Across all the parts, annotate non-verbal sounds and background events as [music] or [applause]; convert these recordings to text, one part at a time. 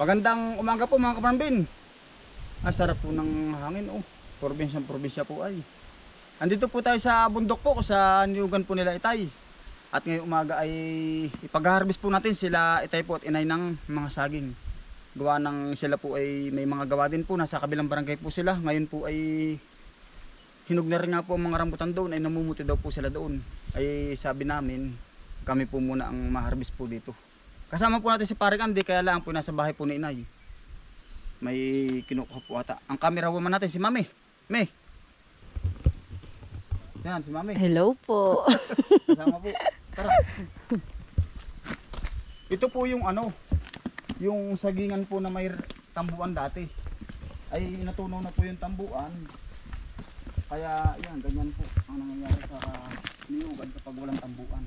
Magandang umaga po mga kaparambin. Ang sarap po ng hangin oh. Probinsyang probinsya po ay. Andito po tayo sa bundok po sa niyugan po nila Itay. At ngayong umaga ay ipag-harvest po natin sila Itay po at inay ng mga saging. Gawa ng sila po ay may mga gawa din po. Nasa kabilang barangay po sila. Ngayon po ay hinog na rin nga po ang mga rambutan doon ay namumuti daw po sila doon. Ay sabi namin kami po muna ang ma-harvest po dito. Kasama po natin si Paring Andy kaya lang po nasa bahay po ni Inay. May kinukuha po ata. Ang camera woman natin si Mami. Me. Yan si Mami. Hello po. Kasama po. Tara. Ito po yung ano, yung sagingan po na may tambuan dati. Ay natunaw na po yung tambuan. Kaya yan, ganyan po ang nangyayari sa niyugan kapag walang tambuan.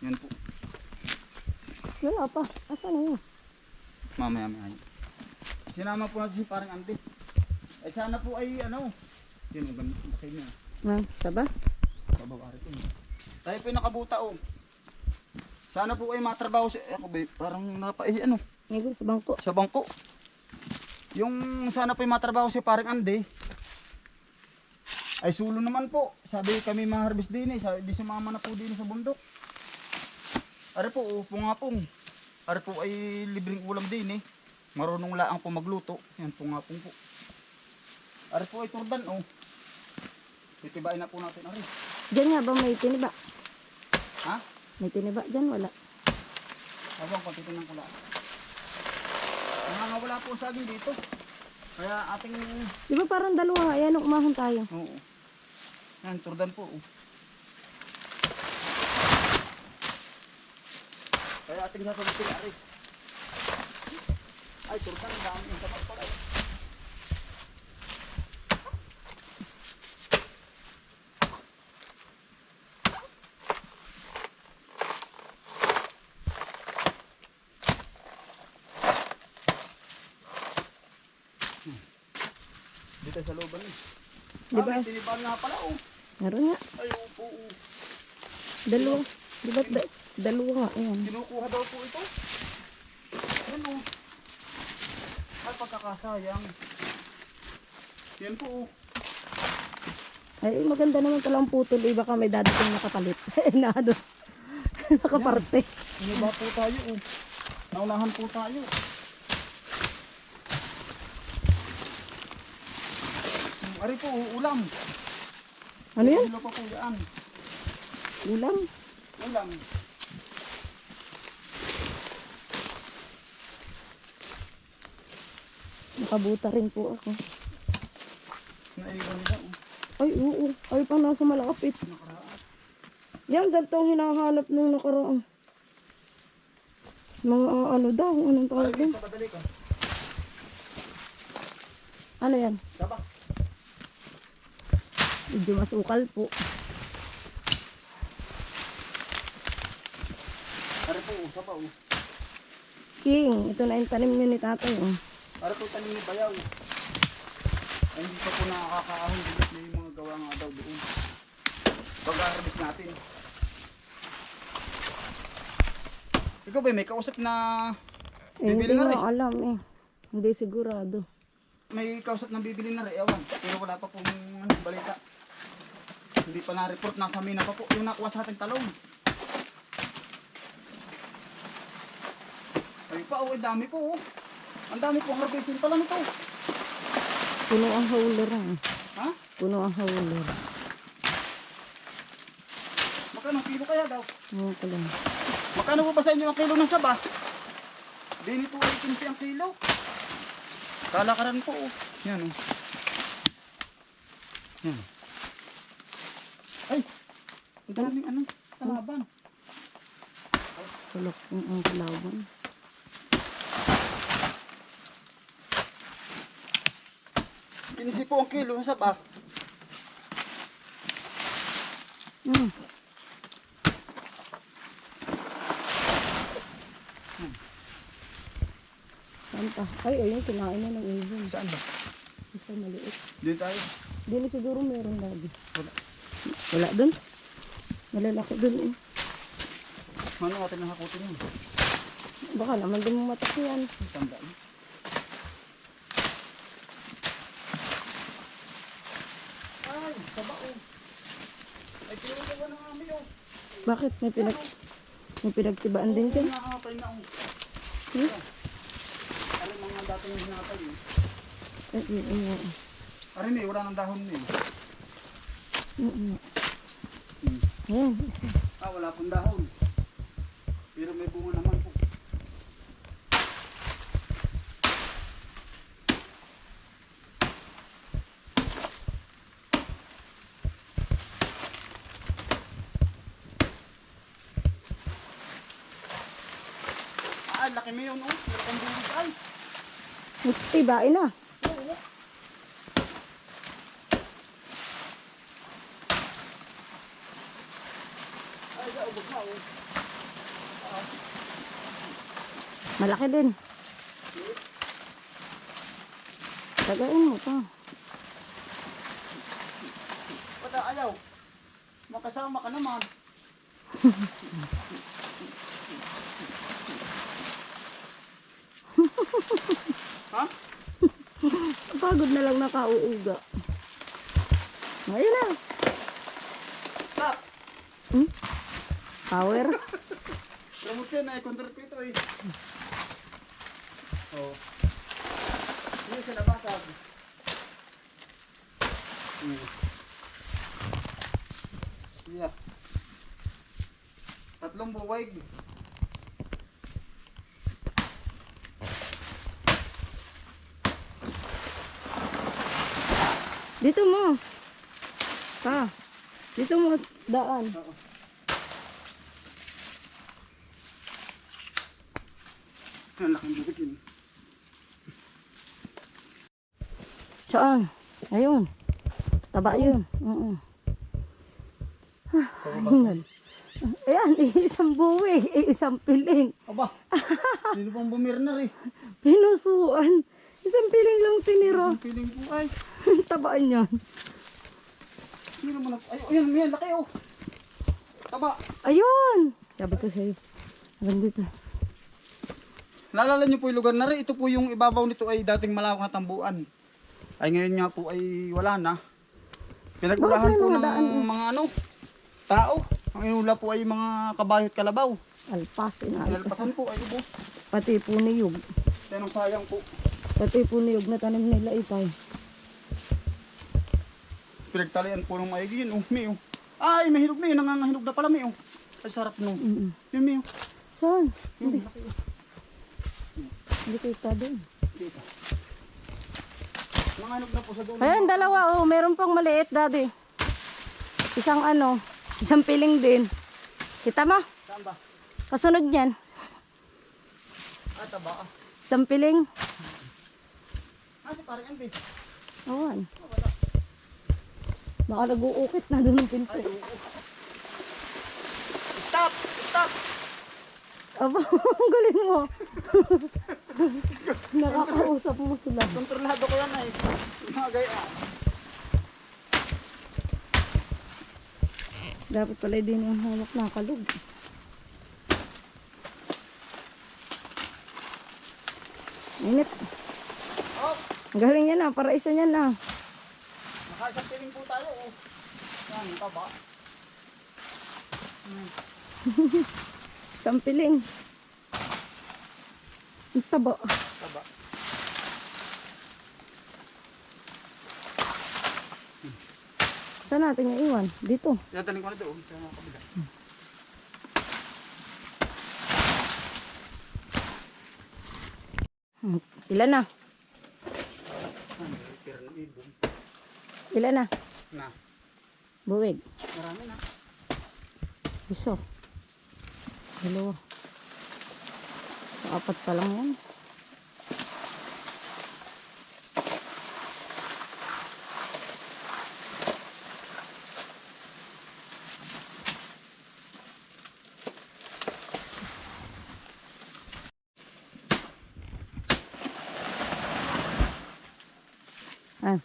Yan po. Wala pa. Asan na yun? Mamaya mamaya. Sinama po natin si parang Andy. Eh sana po ay ano, yun ang ganito kayo niya. Ah, saba? Babawari ko. Tayo po yung nakabuta oh. Sana po ay matrabaho si ako ba, parang napaihi ano Ngayon sa bangko. sa bangko. Yung sana po ay matrabaho si parang Andy. Ay sulo naman po. Sabi kami ma-harvest din eh. Sabi di sumama na po din sa bundok. Are po, upo nga pong. Are po ay libreng ulam din eh. Marunong laang po magluto. Yan po nga pong po. Are po ay turdan oh. Titibain na po natin are. Diyan nga ba may tiniba? Ha? May tiniba dyan? Wala. Habang kung titignan ko lang. Nangangawala po sa akin dito. Kaya ating... Di ba parang dalawa? Ayan, umahon tayo. Oo. Yan, turdan po. oh. Kaya ating sasagutin ari. Ay, turdan. Ang dami yung tapat pala. eh. Dito sa looban eh. Di ba? Ah, may nga pala oh. Meron nga. Ay, opo. Oh. Dalawa. Di ba? Da- dalawa nga. Ayan. Kinukuha daw po ito. Yan o. Ay, pagkakasayang. Yan po oh. Ay, maganda naman pala ang putol. Iba ka may dadating nakapalit. [laughs] na ano. Nakaparte. Iniba po tayo oh. Naunahan po tayo. Ari po, ulam. Ano yan. Ulam. Ulam. Nakabuta rin po ako. Naiwan nila oh. Ay, oo. Ay, pang nasa malapit. Nakaraan. Yan, gantong hinahanap nung nakaraan. Mga ah, ano daw, anong tawag din? Ano yan? Saba. Medyo masukal po. Ari po, saba oh. King, ito na yung tanim niyo ni tatay. Oh. Para ni Bayaw. Ay, hindi pa po nakakaahon dito. May mga gawa nga daw doon. Pag-harvest natin. Ikaw ba, may kausap na Eh, hindi bibili na rin? nga alam eh. Hindi sigurado. May kausap na bibili na rin. Ewan. Pero wala pa pong ano, balita. Hindi pa na-report. Nasa mina pa po. Yung nakuha sa ating talong. Ay pa, oh, dami po. Oh. Ang dami po harvesting pala nito. Puno ang hauler ah. Ha? Puno ang hauler. Magkano kilo kaya daw? Ewan ko lang. Magkano po ba sa inyo ang kilo ng saba? Dini po ay 15 ang kilo. Kalakaran po oh. Yan oh. Yan. Ay! Ang daming ano, kalaban. Yung ang kalaban. Pinisi po ang kilo ng saba. Hmm. Saan pa? Ay, ayun, kinain na ng ibon. Saan ba? Isa maliit. Dito tayo. Dili siguro meron lagi. Wala. Wala dun. Malalaki dun eh. Ano natin nakakutin yun? Baka naman din mo matak yan. Tanda niyo. Ay, taba oh. Ay, pinagawa na nga oh. Bakit? May pinag... May pinagtibaan din dyan. Nakakapay na oh. Hmm? Ano mga dating hinatay eh. Ay, ay, ay. Arin eh, wala nang dahon eh. Mm, mm. Ayan, isa. Ah, wala pong dahon. Pero may bunga naman laki mo yun, oh. Ang bulis ay. Nagtibain na. Ay, gaubog na, oh. Malaki din. Tagain mo pa. Wala, ayaw. Makasama ka naman. [laughs] ha? Pagod na lang nakauuga. Ngayon na. Stop! Power. Remote yan, ay control ko ito eh. Oo. Hindi siya nabasag. Hmm. Yeah. Tatlong buwag. Dito mo. Pa. Dito mo daan. Oo. Ang laking bukit yun. Saan? Ayun. Taba yun. Oo. Ayun. Ayan, isang buwig, isang piling. Aba, sino pang bumirner eh. Pinusuan. Isang piling lang tinira. Ang feeling ko ay. [laughs] Tabaan yan. Sino mo na? Ay, oh, yan, laki oh. Taba. Ayun! Sabi ko sa'yo. Hanggang dito. Naalala niyo po yung lugar na rin. Ito po yung ibabaw nito ay dating malawak na tambuan. Ay ngayon nga po ay wala na. Pinagulahan po ng daan, oh? mga ano, tao. Ang inula po ay mga kabayot kalabaw. Alpas, inaalpas. Pinalpasan po ay ubos. Pati po niyog. Yan ang sayang po. Pati po niyog na tanim nila itay. Pinagtalian po ng maigi yun. Oh, may oh. Ay, may hinog may. Nangangahinog na pala may oh. Ay, sarap no. Mm-mm. Yun may oh. Saan? Yun, Hindi. oh. Hindi kita doon. Dito. Nangangahinog na po sa doon. Ayan, dalawa oh. Meron pang maliit, daddy. Isang ano, isang piling din. Kita mo? Saan ba? Kasunod niyan. Ah, taba ah. Isang piling. Ah, si parang Andy. Awan. Ah. Baka nag-uukit na doon ng pinto. Ay. Stop! Stop! Aba, [laughs] ang galing mo. [laughs] Nakakausap mo sila. Kontrolado ko yan ay. Mga gayaan. Dapat pala din yung hawak na kalug. Init. Oh, Ang galing yan ah, para isa yan ah. nakaisang piling po tayo. Oh. Yan, taba. [laughs] Isang piling. Ang taba. Taba. Saan natin yung iwan? Dito. Yan, taling ko na doon. Sa mga kabila. Hmm, Ilan na? Ano, pero ng ibon. Ilan na? Na, Buwig. marami na. Isa. Dalawa. Apat pa lang yan. Ah,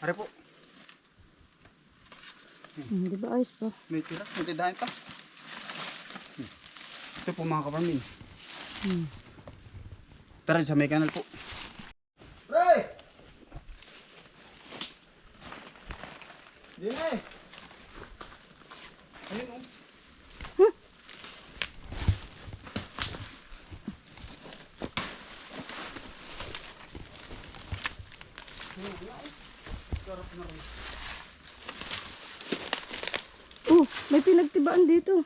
Are po, hindi ba ayos pa? may tira. May tidahin pa. Hmm. Ito po mga kaparmin. Hmm. Tara sa may kanal po. Pre! Di na eh. Ayun oh. Oh, may pinagtibaan dito.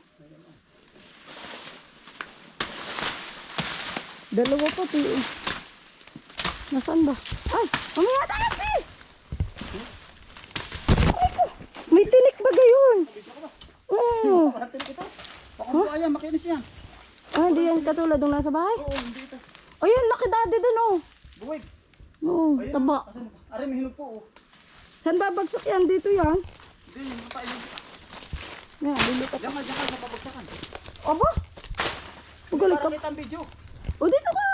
Dalawa pati eh. Nasaan ba? Ay, mamaya tayo! Ay ko, may tinik ba gayon? Oo. Baka ayan, makinis yan. Ah, hindi yan katulad ng nasa bahay? Oo, hindi ito. Ayun, laki daddy dun oh. Buwig. Oo, taba. Aray, may hinog po oh. Saan babagsak yan? Dito yan. Hindi, yung pa yun. Yan, lilipat. Diyan ka, diyan ka sa pabagsakan. Aba! Magaling ka. Para kita ang video. O, dito ka!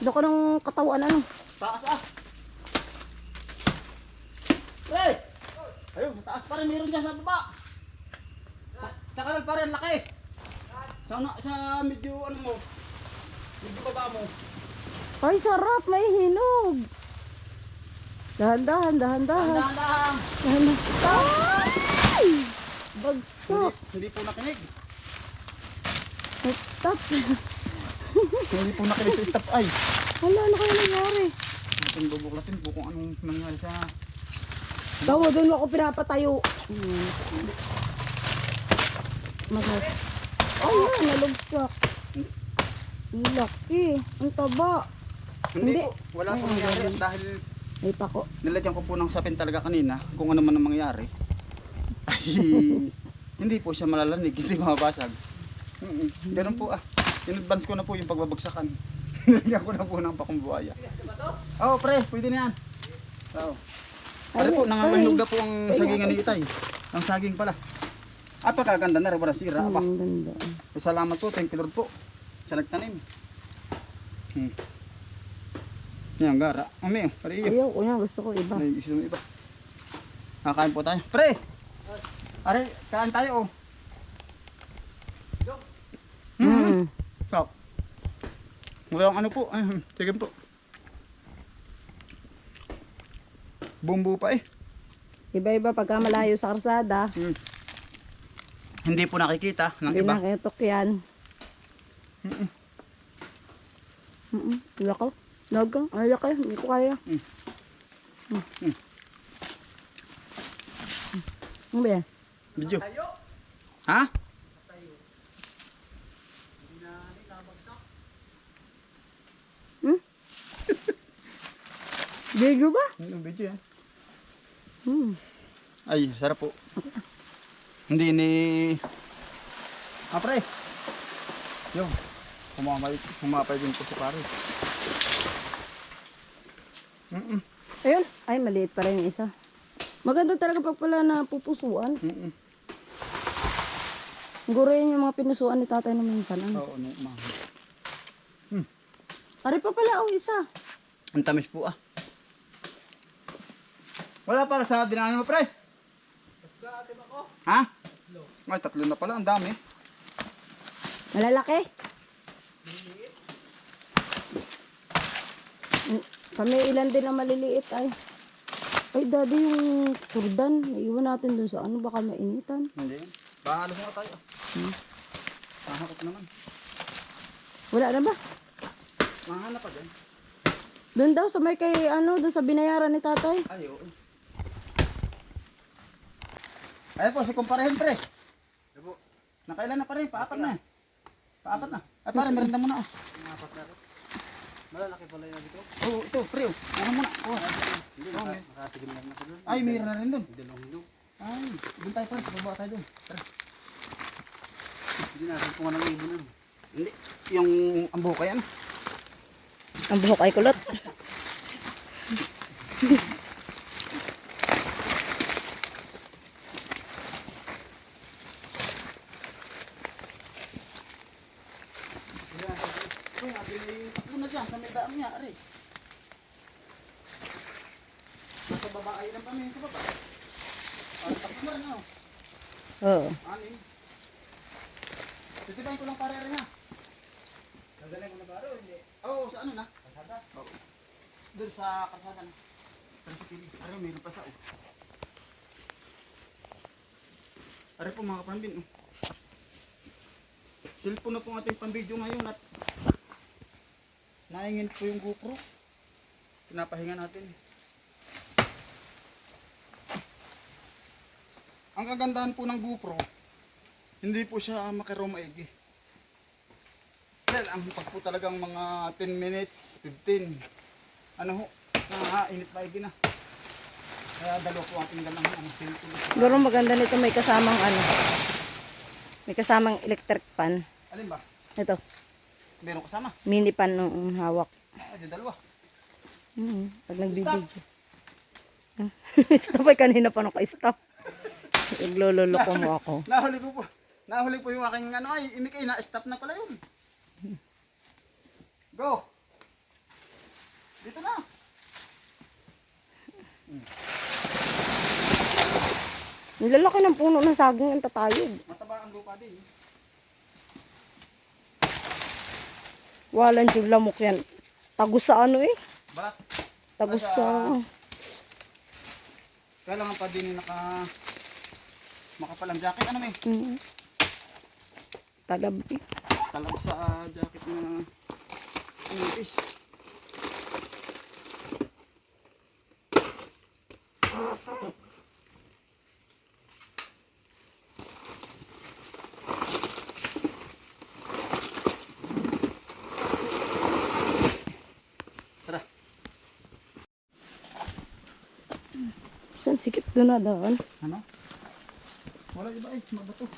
Dito ka ng katawan ano. Taas ah. Pre! Ayun, taas pa rin. Meron dyan sa baba. Sa, sa kanal pa rin, laki. Sa, sa medyo ano mo. Medyo baba mo. Ay, sarap! May hinog! Dahan-dahan, dahan-dahan. Dahan-dahan. Dahan-dahan. Ay! Bagsak! Hindi, hindi po nakinig. Let's stop. hindi po nakinig sa stop ay. Hala, ano kaya nangyari? Natin bubuklatin po kung anong nangyari sa... Tawa, doon ako pinapatayo. Hmm. Magas. Ay, nalugsak. Ang laki. Ang taba. Hindi, Hindi. po. Wala po nangyari ang dahil May pako. nilagyan ko po ng sapin talaga kanina kung ano man ang mangyari. [laughs] Ay, hindi po siya malalanig, hindi mababasag. Mm-mm. Ganun po ah. In-advance ko na po yung pagbabagsakan. [laughs] Nilagyan ko na po ng pakumbuaya. Oo, pre, pwede na yan. Oo. Pare po, nangangahinog na po ang Ay, sagingan ni ay, Itay. Ang saging pala. Ah, pagkaganda na rin, wala sira. Aba, Ang ganda. Eh, salamat po, thank you Lord po. Sa nagtanim. Hmm. Yan, gara. Umi, pare iyo. Ayaw yan. Gusto ko iba. May gusto mo iba. Kakain po tayo. Pre! Are, kain tayo oh. Mm. Stop. Walang ano po. Ay, sige po. Bumbu pa eh. Iba-iba pagka malayo sa karsada. Hmm. Hindi po nakikita ng Hindi iba. nakitok yan. Mm-mm. Mm-mm. Lako. Laga. Ay, laki. Hindi ko kaya. Mm. Mm. Mm. Ano ba yan? Video. Ha? Video ba? Ano video yan? Hmm. Ay, sarap po. Hindi ni... Ah, pre. Yung. Humamay, humapay din po si pare. Mm-mm. Ayun. Ay, maliit pa rin yung isa. Maganda talaga pag pala na pupusuan. Mm-mm. Siguro yun yung mga pinusuan ni tatay na minsan. Ano? Oo, no, ma. Ari pa pala, oh, isa. Ang tamis po ah. Wala para sa dinanan mo, pre. Ha? Ay, tatlo na pala. Ang dami. Malalaki. Mm, Kami ilan din na maliliit ay. Ay, daddy, yung kurdan, iwan natin dun sa ano, baka mainitan. Hindi. Bahalos na tayo. Hmm. Sahakot naman. Wala na ba? Mahanap pa dyan. Doon daw sa may kay ano, doon sa binayaran ni tatay. Ay, oo. Ayan po, si kumparehin pre. Nakailan na pare? Paapat na. Paapat na. Ay pare, merinda mo na. Oh. Malalaki pala yung dito. Oo, ito, pre. Oh. Ano mo na? Oh. Hindi, Oh, nakatigil lang ako doon. Ay, mayroon na rin dun. Dalawang hinog. Ay, dun tayo pare. Baba tayo. Tara. Hindi natin kung anong ibon nun. Hindi. Yung ang buhok yan. Ang buhok ay kulot. Ay, abi may takbo na dyan. Sa may daan niya, are. Nasa baba ay lang kami sa baba. Ang tax na rin, ano? Oo. Anin. Titibayin ko lang para rin ha. Dadalhin ko na baro, hindi. Oo, sa ano na? Kalsada? Oo. Doon sa kalsada na. Pero sa pili. Pero meron pa sa o. Ari po mga kapambin. Oh. Cellphone na po ating pambidyo ngayon at naingin po yung GoPro. Pinapahinga natin. Ang kagandahan po ng GoPro, hindi po siya makiro maigi. Well, ang pag po talagang mga 10 minutes, 15, ano ho, nakakainit maigi na. Kaya dalawa po ang tingnan ng ano, cellphone. Siguro maganda nito may kasamang ano. May kasamang electric pan. Alin ba? Ito, Meron kasama. mini pan nung hawak. Ah, di dalawa. Mm, pag nagbibig. [laughs] stop ay kanina pa naka-stop. Iglololoko mo ako. Nahuli ko po. Nahuli po yung aking ano ay, imik ay na-stop na pala yun. Go! Dito na. Nilalaki ng puno ng saging ang tatayog. Mataba ang lupa din. Walang yung lamok yan. Tagus sa ano eh. Balat. Tagus sa... Kailangan pa din yung naka makapalang jacket. Ano may? Mm. Talab eh. Talab sa ah, jacket na nipis. Tara. Saan sikip doon na daan? Ano? Wala iba eh, mabato.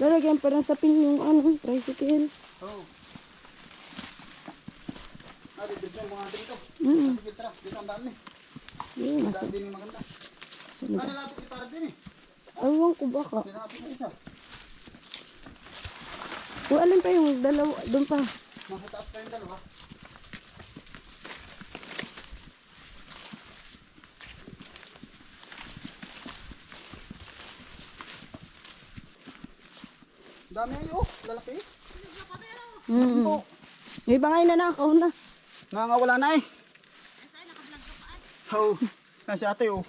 Lalagyan pa ng sapin yung ano, tricycle. Oo. Oh. Ah, dito yung mga dito. Mm. Tara. Dito ang dami. Yun, Ang nasa. dami din yung maganda. Ba? nalapit kita rin din eh. Ewan ko baka. Nalapit na isa. O alin pa yung dalawa, doon pa. Nasa taas pa yung dalawa. Dami ay oh, lalaki. Mm. Oh, Yung iba nga yung nanakaw na. nangangawala na eh. Oo. Oh, [laughs] si ate oh.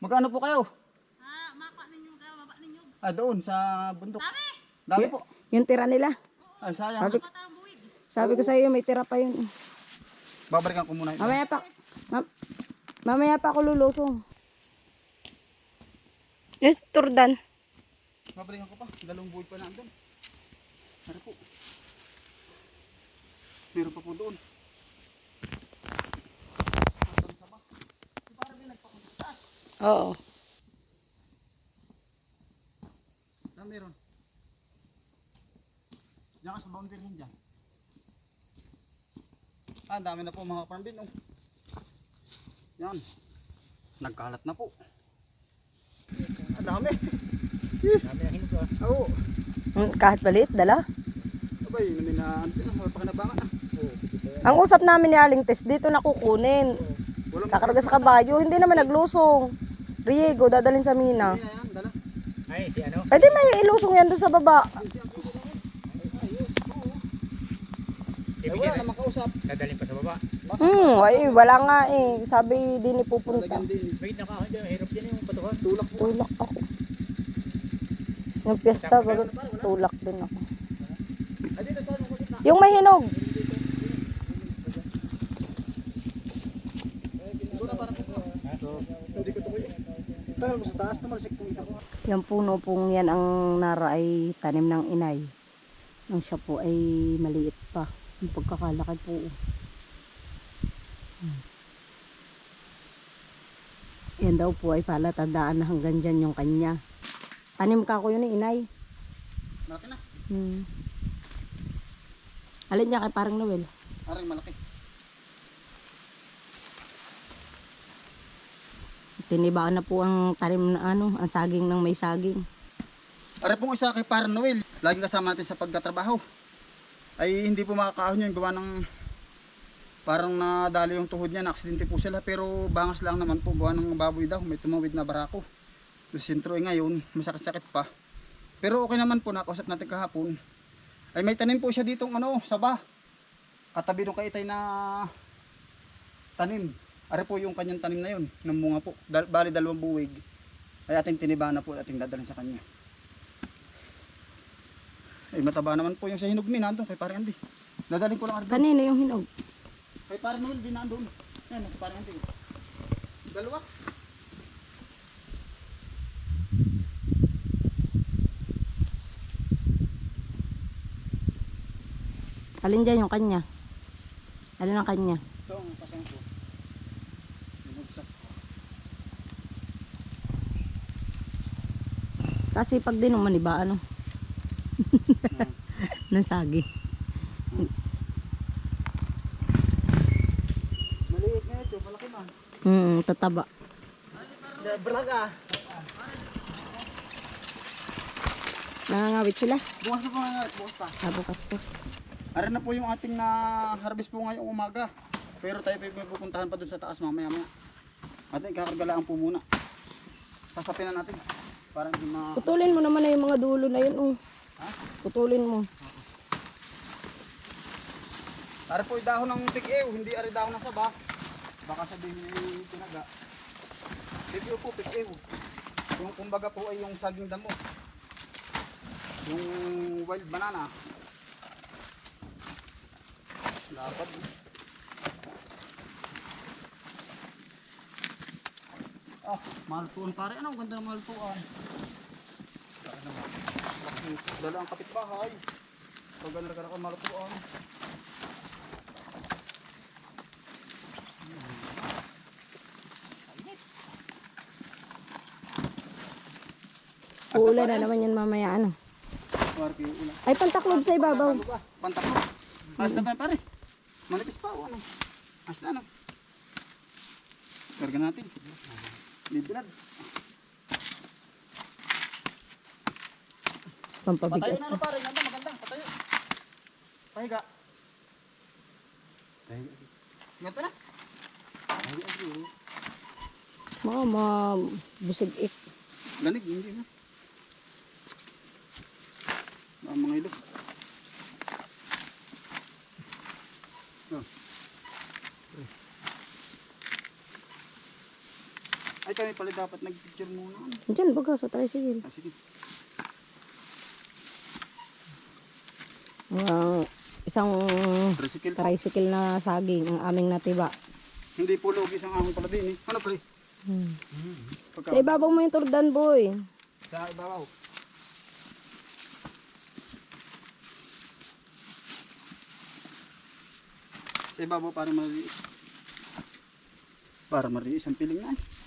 Magkano po kayo? Ah, doon sa bundok. Dami. Dami po. Yung tira nila. Ay, sayang. Sabi, sabi ko sa iyo, may tira pa yun. Babalikan ko muna ito. Mamaya pa. Ma- mamaya pa ako lulusong. Yes, turdan. Babalikan ko pa. Dalawang buhay pa na andun. Ano po? Meron pa po doon. Oo. Ah, meron. Diyan ka sa boundary rin dyan. Ah, dami na po mga farm bin. Oh. Yan. Nagkalat na po. Ang dami. Oo. Mm, Kahit maliit, dala. Abay, namin na, ano na, wala pa kinabangan. Ang usap namin ni Aling Tess, dito na kukunin. Walang Kakarga sa kabayo, hindi naman naglusong. Riego, dadalhin sa mina. Ay, si ano? Pwede may ilusong yan doon sa baba. Eh, wala yan, namang kausap. dadalhin pa sa baba. Hmm, ay, wala nga eh. Sabi, di ni pupunta. Din. Wait, nakahon dyan. Hirap dyan yung patuhan. Tulak ako. Yung piyesta, bago tulak din ako. Yung may hinog. Yung puno pong yan ang nara ay tanim ng inay. Nang siya po ay maliit pa. Yung pagkakalaki po. Hmm. Yan daw po ay palatandaan na hanggang dyan yung kanya. Tanim ka ko yun eh, inay. Malaki na. Hmm. Alin niya kay parang Noel? Aring malaki. Tinibaan na po ang tanim na ano, ang saging ng may saging. Are pong isa kay Parang Noel, laging kasama natin sa pagtatrabaho. Ay hindi po makakaahon yun, gawa ng Parang nadali yung tuhod niya, na-aksidente po sila. Pero bangas lang naman po, gawa ng baboy daw. May tumawid na barako. Yung sentro eh ngayon, masakit-sakit pa. Pero okay naman po, nakausap natin kahapon. Ay may tanim po siya ditong ano, saba. Katabi nung kaitay na tanim. Ari po yung kanyang tanim na yun, ng bunga po. Dal- bali dalawang buwig. Ay ating tiniba na po, ating dadalhin sa kanya. Ay mataba naman po yung sa hinugmi nandun kay pare Andy. Dadalhin ko lang ari doon. Kanino yung hinog? Kay pare Noel din nandun. Yan, kay pare Andy. Dalawa. Alin dyan yung kanya? Alin ang kanya? Ito ang pasang ko. Binugsak. Kasi pag din naman iba ano? [laughs] Nasagi. Maliit nga ito, malaki man. Hmm, tataba. Braga. Nangangawit sila. Bukas na po nga, bukas pa. Ah, bukas po. Ara na po yung ating na harvest po ngayong umaga. Pero tayo pa may pupuntahan pa dun sa taas mamaya maya. Ating kakargalaan po muna. Sasapin na natin. Para hindi ma... Putulin mo naman na yung mga dulo na yun. Oh. Ha? Putulin mo. Ara po yung dahon ng tig-ew, hindi ari dahon ng saba. Baka sabihin ni tinaga. Tig-ew po, tig-ew. Yung kumbaga po ay yung saging damo. Yung wild banana. Lapad. Ah, maltuan pare. Ano? Ang ganda ng maltuan. Para naman. Dala ang kapitbahay. Pag ganda ka na maltuan. Uulan na naman yan mamaya ano. Ay, pantaklob sa ibabaw. Pantak mo. Ayos na pa pare. Manipis pa o ano. Ayos na ano. Karga natin. Bibilad. Patayo Pampabigat. na ano pare. Ganda maganda. Patayo. Pahiga. Ganito na. Mga mabusig ik. Lanig. Hindi na. Mga mga ilo. Oh. Ay kami pala dapat nag-picture muna. Diyan baga sa tricycle. Ah, sige. Ang isang Tricycle tricycle na saging ang aming natiba. Hindi po logis ang aming pala din eh. Ano pre? Hmm. Pagka, Sa ibabaw mo yung turdan, boy. sa ibabaw. Sa ibabaw para maliis. Para maliis ang piling na eh.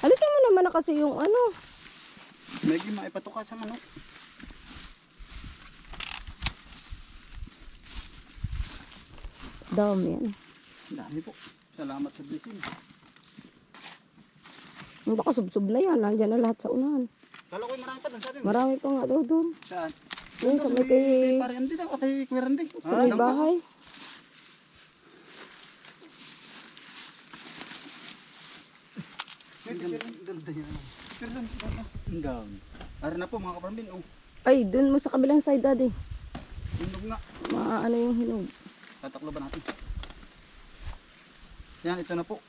Alisin mo naman na kasi yung ano. Medyo maipatuka sa manok. Dami yan. Dami po. Salamat sa blessing. Baka subsob na yan. Nandiyan na lahat sa unahan. Kala ko marami pa doon sa atin. Marami pa nga daw doon. Saan? Yung sa may kay, Pare Andy daw. Kay Kuya Randy. sa may bahay. Hanggang. Ara na po mga kaparambin. Oh, Ay, doon mo sa kabilang side, daddy. hinog nga. Maano yung hinog. Tataklo ba natin? Yan, ito na po.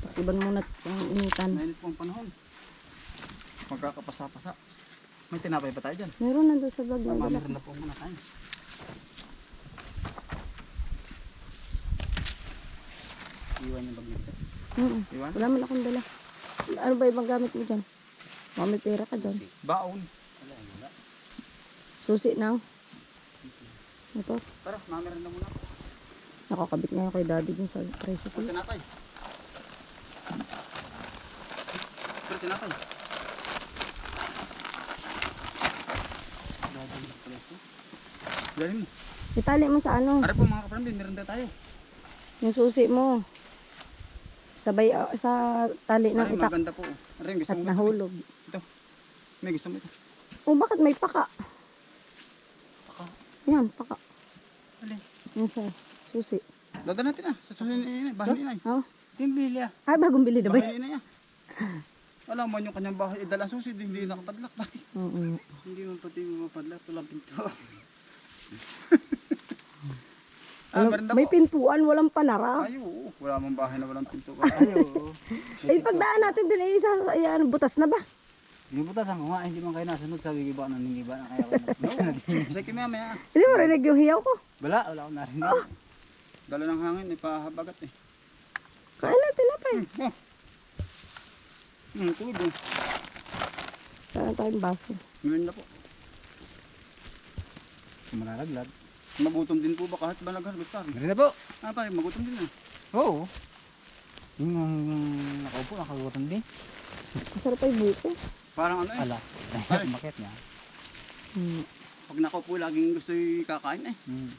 Takiban muna ang initan. Mainit po ang panahon. Magkakapasa-pasa. May tinapay pa tayo dyan. Meron na doon sa dala. Mamirin na po muna tayo. Iwan yung bag nito. Mm Iwan? Wala man akong dala. Ano ba ibang gamit mo dyan? Baka may pera ka dyan. Baon. Susi na. Ito. Tara, mamirin na muna. Nakakabit ngayon kay daddy dun sa Pero tricycle. tinapay. Pero tinapay. Galing mo. Itali mo sa ano, Ara po mga kaparambin, meron na tayo. yung susi mo. Sabay ah, sa tali ng itak maganda po. Ara, gusto at mo nahulog. Ito. May gusto mo ito. O bakit may paka? Paka. Yan, paka. Alin? Yan sa susi. Dada natin ah. Sa susunod ni inay. Bahay ni inay. Oh. Timbili ah. Ay, bagong bili na ba? Bahay ni inay ah. Alam mo yung kanyang bahay. Idala susi. Hindi nakapadlak. Oo. Hindi mo pati mapadlat. Walang pinto. [laughs] Ah, meron na may po. pintuan, walang panara. Ay, oo. Wala mong bahay na walang pinto. [laughs] Ay, oo. Ay, pagdaan natin dun, eh, isa, ay, ano, butas na ba? Binubutasan ko nga. Hindi man kayo nasunod. Sabi ko ba nang hindi ba na kaya [laughs] ko na. Sige kaya maya. Hindi mo rinig yung hiyaw ko. Wala. Wala ko narinig. Dala ng hangin. Ipahabagat eh. Kain natin na pa eh. Oh. Hmm, tubig eh. Saan tayong baso? Ngayon na po. Malalaglag. Magutom din po ba kahit ba nagharvest tayo? Meron na po. Ah, tayo, magutom din na. Oo. Yung um, nakaupo, nakagutom din. Masarap ay buko. Parang ano eh. Ala, makit [laughs] niya. Hmm. Pag nakaupo, laging gusto yung kakain eh. Hmm.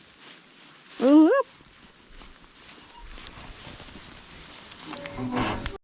Ang harap.